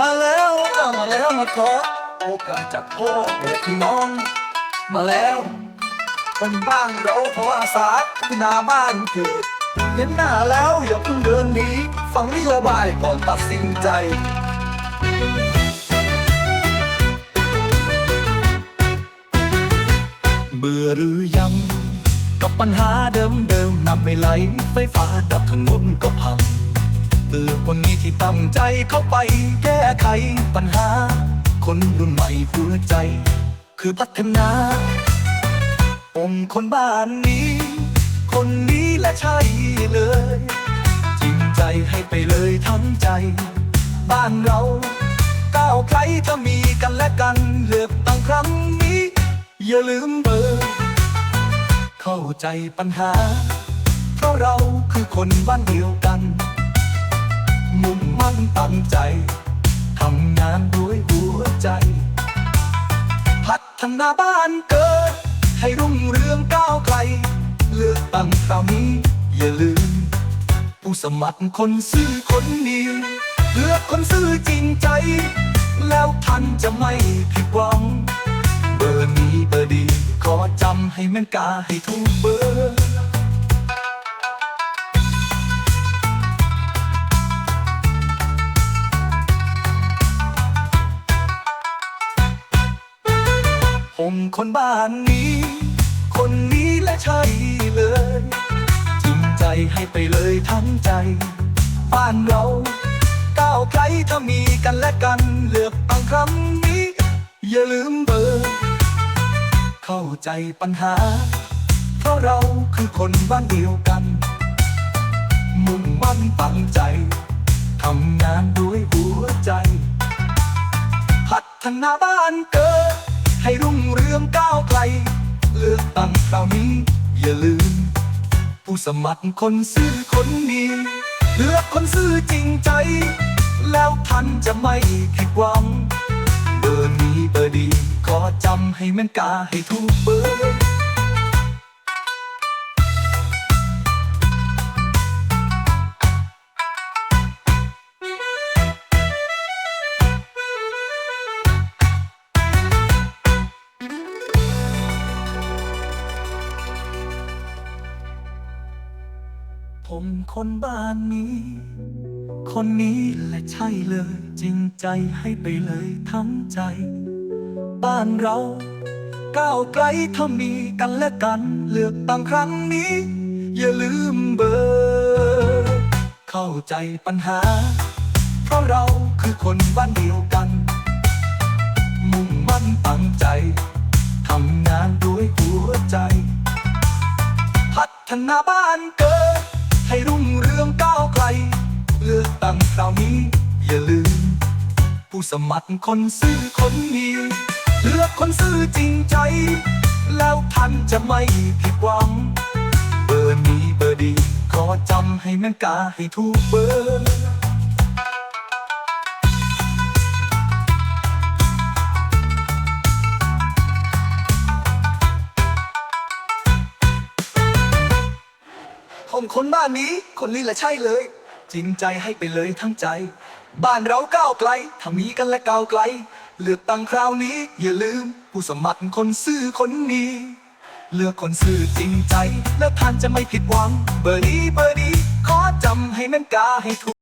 มาแล้วมาแล้วมาขอโอกาสจากพ่อแม่พี่น้อง มาแล้วคนบ้านเราขออาสาหน้าบ้านเกิดเห็นหน้าแล้วอย่าเพิ่งเดินหนีฟังนโยบายก่อนตัดสินใจเบื่อหรือยัง กับปัญหาเดิมๆนำไปไหลไฟฟ้าดับถนนก็พัง เตือคนนี้ที่ตั้งใจเข้าไปแก้ไขปัญหา คนรุ่นใหม่หัวใจ คือพัฒนา องค์คนบ้านนี้ คนนี้และใช่เลย จริงใจให้ไปเลยทั้งใจ บ้านเรา ก้าวไกลถ้ามีกันและกันเลือกตั้งครั้งนี้ อย่าลืมเบอร์ เข้าใจปัญหา เพราะเราคือคนบ้านเดียวกันางมั่นตั้งใจทำงานด้วยหัวใจ พัฒนาบ้านเกิด ให้รุ่งเรืองก้าวไกล เลือกตั้งคราวนี้อย่าลืม ผู้สมัครคนซื่อคนนี้เลือกคนซื่อจริงใจ แล้วท่านจะไม่ผิดหวัง เบอร์นี้เบอร์ดี ขอจำให้แม่นกาให้ทุกเบอร์ คนบ้านนี้ คนนี้และใช่เลยจริงใจให้ไปเลยทั้งใจ บ้านเราก้าวไกลถ้ามีกันและกันเลือกตั้งครั้งนี้ อย่าลืมเบอร์ เข้าใจปัญหา เพราะเราคือคนบ้านเดียวกัน มุ่งมั่นตั้งใจทำงานด้วยหัวใจ พัฒนาบ้านเกิดให้รุ่ง ผู้สมัครคนซื่อคนดีเลือกคนซื่อจริงใจ แล้วท่านจะไม่ผิดหวัง เบอร์นี้เบอร์ดี ขอจำให้แม่นกาให้ทุกเบอร์ ผมคนบ้านนี้ คนนี้แหละใช่เลย จริงใจให้ไปเลยทั้งใจ บ้านเรา ก้าวไกลถ้ามีกันและกัน เลือกตั้งครั้งนี้ อย่าลืมเบอร์เข้าใจปัญหา เพราะเราคือคนบ้านเดียวกัน มุ่งมั่นตั้งใจทำงานด้วยหัวใจ พัฒนาบ้านเกิดาวนี้อย่าลืม ผู้สมัครคนซื่อคนนี้เลือกคนซื่อจริงใจ แล้วท่านจะไม่ผิดหวัง เบอร์นี้เบอร์ดี ขอจำให้แม่นกาให้ทุกเบอร์ผมคนบ้านนี้ คนนี้แหละใช่เลย จริงใจให้ไปเลยทั้งใจ บ้านเราก้าวไกลถ้ามีกันและก้าวไกล เลือกตั้งคราวนี้อย่าลืม ผู้สมัครคนซื่อคนนี้ เลือกคนซื่อจริงใจ แล้วท่านจะไม่ผิดหวัง เบอร์นี้เบอร์นี้ขอจำให้แม่นกาให้ถูก